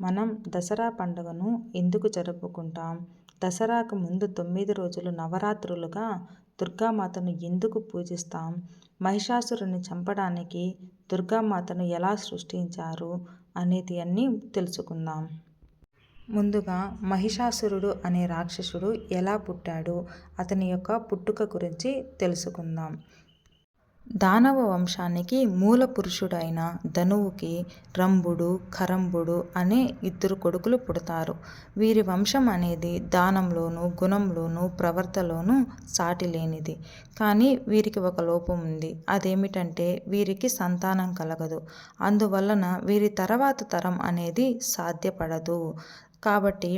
మనం దసరా పండుగను ఎందుకు జరుపుకుంటాం? దసరాకు ముందు తొమ్మిది రోజులు నవరాత్రులుగా దుర్గామాతను ఎందుకు పూజిస్తాం? మహిషాసురుని చంపడానికి దుర్గామాతను ఎలా సృష్టించారు? అనేది అన్నీ తెలుసుకుందాం. ముందుగా మహిషాసురుడు అనే రాక్షసుడు ఎలా పుట్టాడు? అతని యొక్క పుట్టుక గురించి తెలుసుకుందాం. దానవ వంశానికి మూల పురుషుడైన ధనువుకి రంభుడు కరంభుడు అనే ఇద్దరు కొడుకులు పుడతారు. వీరి వంశం అనేది దానంలోనూ గుణంలోనూ ప్రవర్తలోనూ సాటి లేనిది. కానీ వీరికి ఒక లోపం ఉంది. అదేమిటంటే వీరికి సంతానం కలగదు. అందువలన వీరి తర్వాత తరం అనేది సాధ్యపడదు. కాబట్టి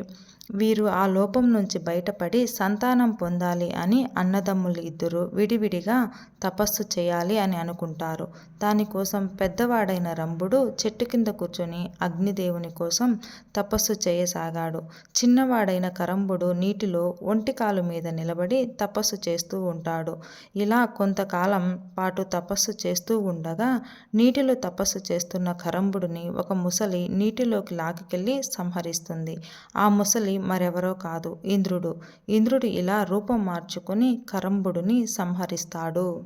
వీరు ఆ లోపం నుంచి బయటపడి సంతానం పొందాలి అని అన్నదమ్ములు ఇద్దరు విడివిడిగా తపస్సు చేయాలి అని అనుకుంటారు. దానికోసం పెద్దవాడైన రంభుడు చెట్టు కింద కూర్చొని అగ్నిదేవుని కోసం తపస్సు చేయసాగాడు. చిన్నవాడైన కరంబుడు నీటిలో ఒంటికాలు మీద నిలబడి తపస్సు చేస్తూ ఉంటాడు. ఇలా కొంతకాలం పాటు తపస్సు చేస్తూ ఉండగా నీటిలో తపస్సు చేస్తున్న కరంబుడిని ఒక ముసలి నీటిలోకి లాగికెళ్ళి సంహరిస్తుంది. ఆ ముసలి మరెవరో కాదు ఇంద్రుడు. ఇంద్రుడు ఇలా రూపం మార్చుకుని కరంబుడిని సంహరిస్తాడు.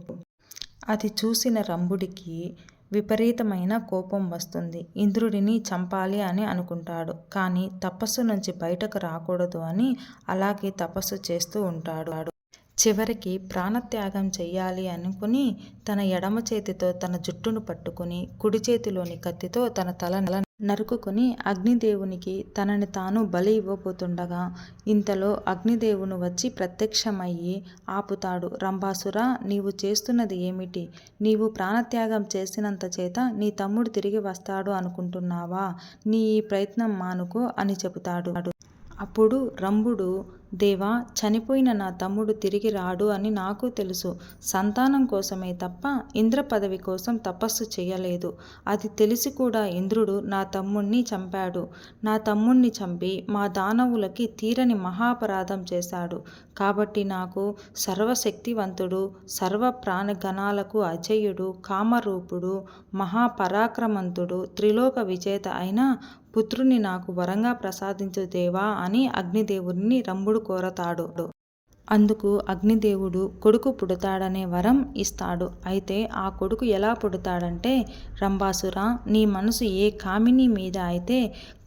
అది చూసిన రంభుడికి విపరీతమైన కోపం వస్తుంది. ఇంద్రుడిని చంపాలి అని అనుకుంటాడు. కానీ తపస్సు నుంచి బయటకు రాకూడదు అని అలాగే తపస్సు చేస్తూ ఉంటాడు. చివరికి ప్రాణత్యాగం చెయ్యాలి అనుకుని తన ఎడమ చేతితో తన జుట్టును పట్టుకుని కుడి చేతిలోని కత్తితో తన తల నరుకుకొని అగ్నిదేవునికి తనని తాను బలి ఇవ్వబోతుండగా ఇంతలో అగ్నిదేవును వచ్చి ప్రత్యక్షమయ్యి ఆపుతాడు. రంభాసుర నీవు చేస్తున్నది ఏమిటి? నీవు ప్రాణత్యాగం చేసినంత చేత నీ తమ్ముడు తిరిగి వస్తాడు అనుకుంటున్నావా? నీ ఈ ప్రయత్నం మానుకో అని చెబుతాడు. అప్పుడు రంభుడు దేవా చనిపోయిన నా తమ్ముడు తిరిగి రాడు అని నాకు తెలుసు. సంతానం కోసమే తప్ప ఇంద్ర పదవి కోసం తపస్సు చేయలేదు. అది తెలిసి కూడా ఇంద్రుడు నా తమ్ముణ్ణి చంపాడు. నా తమ్ముణ్ణి చంపి మా దానవులకి తీరని మహాపరాధం చేశాడు. కాబట్టి నాకు సర్వశక్తివంతుడు సర్వ ప్రాణగణాలకు అజయుడు కామరూపుడు మహాపరాక్రమంతుడు త్రిలోక విజేత అయిన పుత్రుని నాకు వరంగా ప్రసాదించు దేవా అని అగ్నిదేవుని రంభుడు కోరతాడు. అందుకు అగ్నిదేవుడు కొడుకు పుడతాడనే వరం ఇస్తాడు. అయితే ఆ కొడుకు ఎలా పుడతాడంటే రంభాసుర నీ మనసు ఏ కామిని మీద అయితే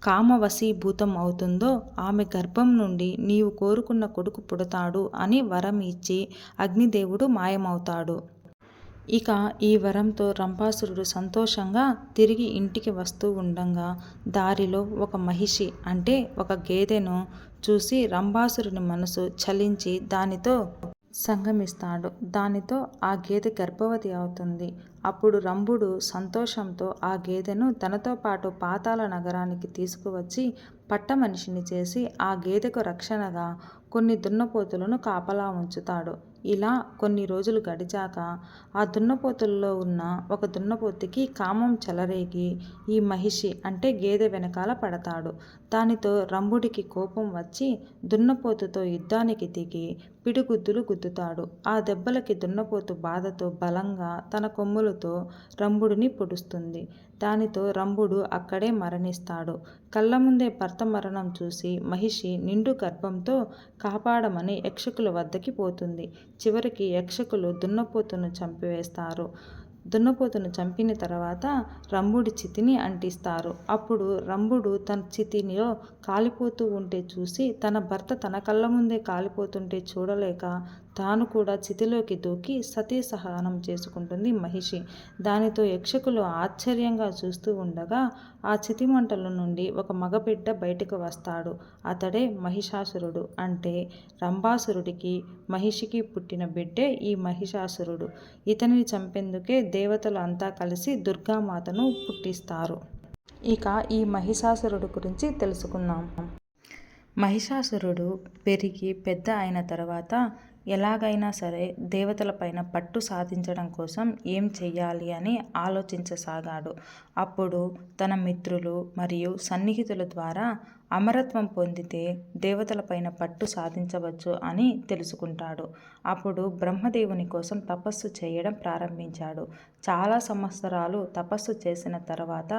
కామవశీభూతం అవుతుందో ఆమె గర్భం నుండి నీవు కోరుకున్న కొడుకు పుడతాడు అని వరం ఇచ్చి అగ్నిదేవుడు మాయమవుతాడు. ఇక ఈ వరంతో రంభాసురుడు సంతోషంగా తిరిగి ఇంటికి వస్తూ ఉండంగా దారిలో ఒక మహిషి అంటే ఒక గేదెను చూసి రంభాసురుని మనసు చలించి దానితో సంగమిస్తాడు. దానితో ఆ గేదె గర్భవతి అవుతుంది. అప్పుడు రంభుడు సంతోషంతో ఆ గేదెను తనతో పాటు పాతాల నగరానికి తీసుకువచ్చి పట్టమనిషిని చేసి ఆ గేదెకు రక్షణగా కొన్ని దున్నపోతులను కాపలా ఉంచుతాడు. ఇలా కొన్ని రోజులు గడిచాక ఆ దున్నపోతుల్లో ఉన్న ఒక దున్నపోతుకి కామం చెలరేగి ఈ మహిషి అంటే గేదె వెనకాల పడతాడు. దానితో రంభుడికి కోపం వచ్చి దున్నపోతుతో యుద్ధానికి దిగి పిడిగుద్దులు గుద్దుతాడు. ఆ దెబ్బలకి దున్నపోతు బాధతో బలంగా తన కొమ్ములతో రంభుడిని పొడుస్తుంది. దానితో రంభుడు అక్కడే మరణిస్తాడు. కళ్ళ ముందే భర్త మరణం చూసి మహిషి నిండు గర్భంతో కాపాడమని యక్షకుల వద్దకి పోతుంది. చివరికి యక్షకులు దున్నపోతును చంపివేస్తారు. దున్నపోతును చంపిన తర్వాత రంభుడి చితిని అంటిస్తారు. అప్పుడు రంభుడు తన చితినిలో కాలిపోతూ ఉంటే చూసి తన భర్త తన కళ్ళ ముందే కాలిపోతుంటే చూడలేక తాను కూడా చితిలోకి దూకి సతీ సహనం చేసుకుంటుంది మహిషి. దానితో యక్షకులు ఆశ్చర్యంగా చూస్తూ ఉండగా ఆ చితిమంటల నుండి ఒక మగబిడ్డ బయటకు వస్తాడు. అతడే మహిషాసురుడు. అంటే రంభాసురుడికి మహిషికి పుట్టిన బిడ్డే ఈ మహిషాసురుడు. ఇతనిని చంపేందుకే దేవతలు అంతా కలిసి దుర్గామాతను పుట్టిస్తారు. ఇక ఈ మహిషాసురుడు గురించి తెలుసుకుందాం. మహిషాసురుడు పెరిగి పెద్ద అయిన తర్వాత ఎలాగైనా సరే దేవతలపైన పట్టు సాధించడం కోసం ఏం చెయ్యాలి అని ఆలోచించసాగాడు. అప్పుడు తన మిత్రులు మరియు సన్నిహితుల ద్వారా అమరత్వం పొందితే దేవతలపైన పట్టు సాధించవచ్చు అని తెలుసుకుంటాడు. అప్పుడు బ్రహ్మదేవుని కోసం తపస్సు చేయడం ప్రారంభించాడు. చాలా సంవత్సరాలు తపస్సు చేసిన తర్వాత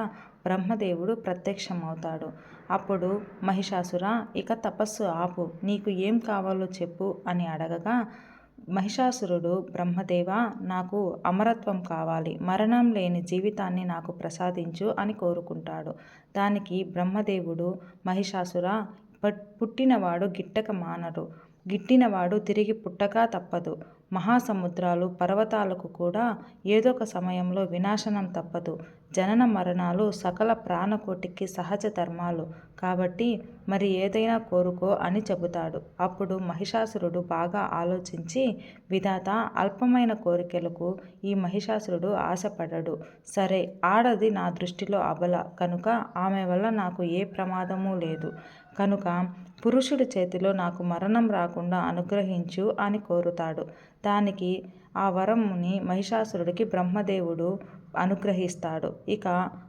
బ్రహ్మదేవుడు ప్రత్యక్షమవుతాడు. అప్పుడు మహిషాసుర ఇక తపస్సు ఆపు నీకు ఏం కావాలో చెప్పు అని అడగగా మహిషాసురుడు బ్రహ్మదేవ నాకు అమరత్వం కావాలి మరణం లేని జీవితాన్ని నాకు ప్రసాదించు అని కోరుకుంటాడు. దానికి బ్రహ్మదేవుడు మహిషాసుర పుట్టినవాడు గిట్టక మానడు గిట్టినవాడు తిరిగి పుట్టక తప్పదు. మహాసముద్రాలు పర్వతాలకు కూడా ఏదో ఒక సమయంలో వినాశనం తప్పదు. జనన మరణాలు సకల ప్రాణకోటికి సహజ ధర్మాలు. కాబట్టి మరి ఏదైనా కోరుకో అని చెబుతాడు. అప్పుడు మహిషాసురుడు బాగా ఆలోచించి విధాత అల్పమైన కోరికలకు ఈ మహిషాసురుడు ఆశపడడు. సరే ఆడది నా దృష్టిలో అబల కనుక ఆమె వల్ల నాకు ఏ ప్రమాదము లేదు. కనుక పురుషుడి చేతిలో నాకు మరణం రాకుండా అనుగ్రహించు అని కోరుతాడు. దానికి ఆ వరముని మహిషాసురుడికి బ్రహ్మదేవుడు అనుగ్రహిస్తాడు. ఇక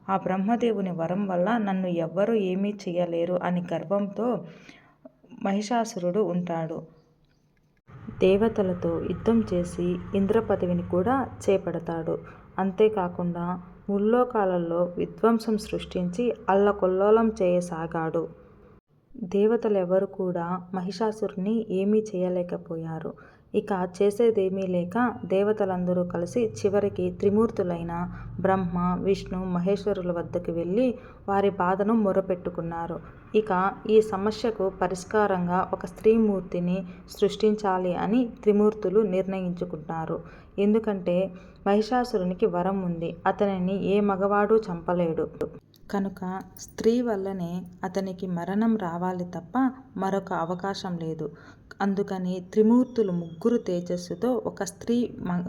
ఆ బ్రహ్మదేవుని వరం వల్ల నన్ను ఎవ్వరూ ఏమీ చేయలేరు అని గర్వంతో మహిషాసురుడు ఉంటాడు. దేవతలతో యుద్ధం చేసి ఇంద్ర పదవిని కూడా చేపడతాడు. అంతేకాకుండా ముల్లోకాలలో విధ్వంసం సృష్టించి అల్లకొల్లోలం చేయసాగాడు. దేవతలెవరు కూడా మహిషాసురుని ఏమీ చేయలేకపోయారు. ఇక చేసేదేమీ లేక దేవతలందరూ కలిసి చివరికి త్రిమూర్తులైన బ్రహ్మ విష్ణు మహేశ్వరుల వద్దకు వెళ్ళి వారి బాధను మొరపెట్టుకున్నారు. ఇక ఈ సమస్యకు పరిష్కారంగా ఒక స్త్రీమూర్తిని సృష్టించాలి అని త్రిమూర్తులు నిర్ణయించుకున్నారు ఎందుకంటే మహిషాసురునికి వరం ఉంది. అతనిని ఏ మగవాడు చంపలేడు. కనుక స్త్రీ వల్లనే అతనికి మరణం రావాలి తప్ప మరొక అవకాశం లేదు. అందుకని త్రిమూర్తులు ముగ్గురు తేజస్సుతో ఒక స్త్రీ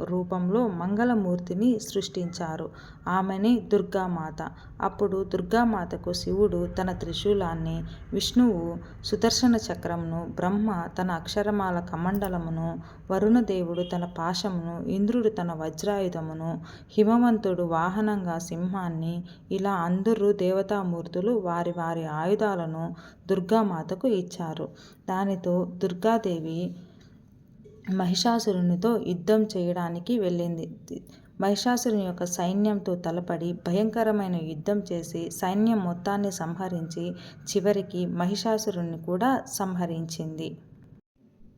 రూపంలో మంగళమూర్తిని సృష్టించారు. ఆమెనే దుర్గామాత. అప్పుడు దుర్గామాతకు శివుడు తన త్రిశూలాన్ని విష్ణువు సుదర్శన చక్రమును బ్రహ్మ తన అక్షరమాల కమండలమును వరుణదేవుడు తన పాశమును ఇంద్రుడు తన వజ్రాయుధమును హిమవంతుడు వాహనంగా సింహాన్ని ఇలా అందరూ దేవతామూర్తులు వారి వారి ఆయుధాలను దుర్గామాతకు ఇచ్చారు. దానితో దుర్గాదేవి మహిషాసురునితో యుద్ధం చేయడానికి వెళ్ళింది. మహిషాసురుని యొక్క సైన్యంతో తలపడి భయంకరమైన యుద్ధం చేసి సైన్యం మొత్తాన్ని సంహరించి చివరికి మహిషాసురుని కూడా సంహరించింది.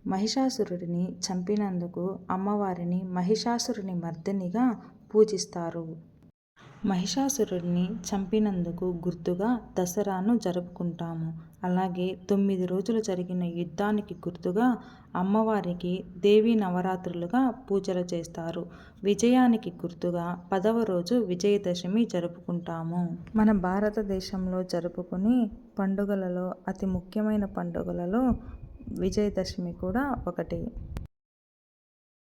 మహిషాసురుడిని చంపినందుకు అమ్మవారిని మహిషాసురుని మర్దినిగా పూజిస్తారు. మహిషాసురుడిని చంపినందుకు గుర్తుగా దసరాను జరుపుకుంటాము. అలాగే తొమ్మిది రోజులు జరిగిన యుద్ధానికి గుర్తుగా అమ్మవారికి దేవీ నవరాత్రులుగా పూజలు చేస్తారు. విజయానికి గుర్తుగా పదవ రోజు విజయదశమి జరుపుకుంటాము. మన భారతదేశంలో జరుపుకునే పండుగలలో అతి ముఖ్యమైన పండుగలలో విజయదశమి కూడా ఒకటి.